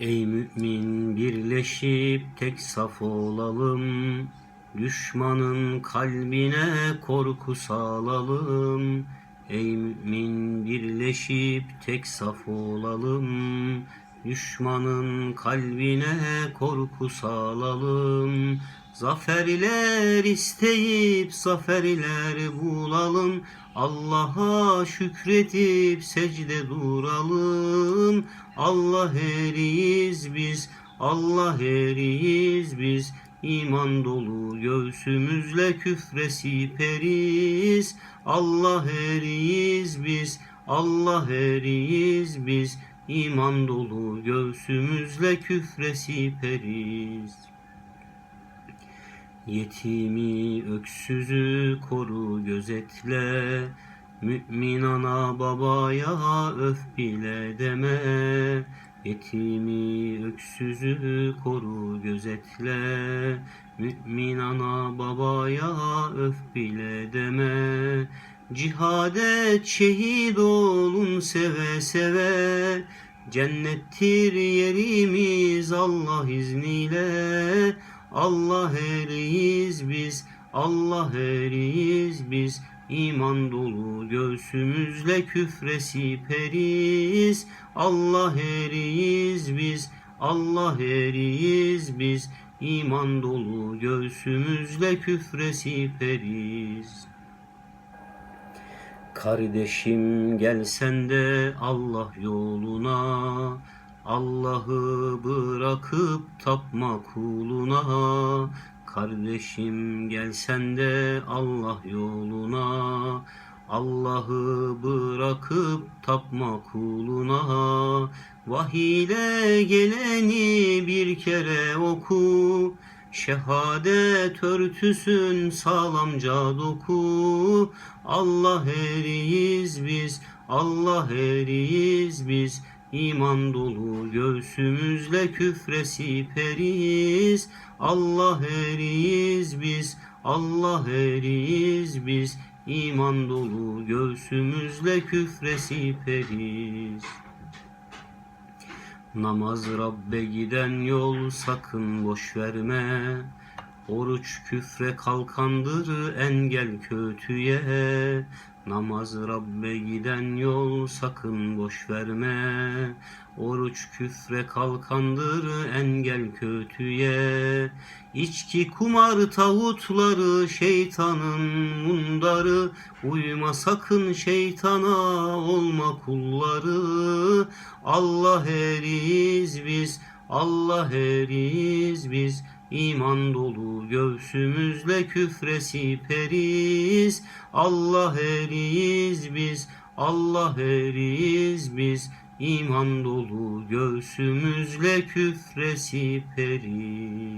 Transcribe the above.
Ey mümin birleşip tek saf olalım. Düşmanın kalbine korku salalım. Ey mümin birleşip tek saf olalım. Düşmanın kalbine korku salalım. Zaferler isteyip zaferler bulalım. Allah'a şükredip secde duralım. Allah eriyiz biz, Allah eriyiz biz. İman dolu göğsümüzle küfre siperiz. Allah eriyiz biz, Allah eriyiz biz. İman dolu göğsümüzle küfre siperiz. Yetimi öksüzü koru gözetle Mümin ana babaya öf bile deme Yetimi öksüzü koru gözetle Mümin ana babaya öf bile deme Cihade şehit olun seve seve Cennettir yerimiz Allah izniyle Allah eriyiz biz, Allah eriyiz biz. İman dolu göğsümüzle küfre siperiz. Allah eriyiz biz, Allah eriyiz biz. İman dolu göğsümüzle küfre siperiz. Kardeşim gel sen de Allah yoluna. Allah'ı bırakıp tapma kuluna. Kardeşim gel sen de Allah yoluna. Allah'ı bırakıp tapma kuluna. Vahiyle geleni bir kere oku Şehadet örtüsün sağlamca doku. Allah eriyiz biz, Allah eriyiz biz. İman dolu göğsümüzle küfre siperiz Allah eriyiz biz, Allah eriyiz biz. İman dolu göğsümüzle küfre siperiz Namaz Rabbe giden yol sakın boş verme. Oruç küfre kalkandır engel kötüye. Namaz Rabbe giden yol sakın boş verme. Oruç küfre kalkandır engel kötüye. İçki kumar tağutları şeytanın mundarı. Uyma sakın şeytana olma kulları. Allah eriyiz biz, Allah eriyiz biz. İman dolu göğsümüzle küfre siperiz. Allah eriyiz biz, Allah eriyiz biz. İman dolu göğsümüzle küfre siperiz.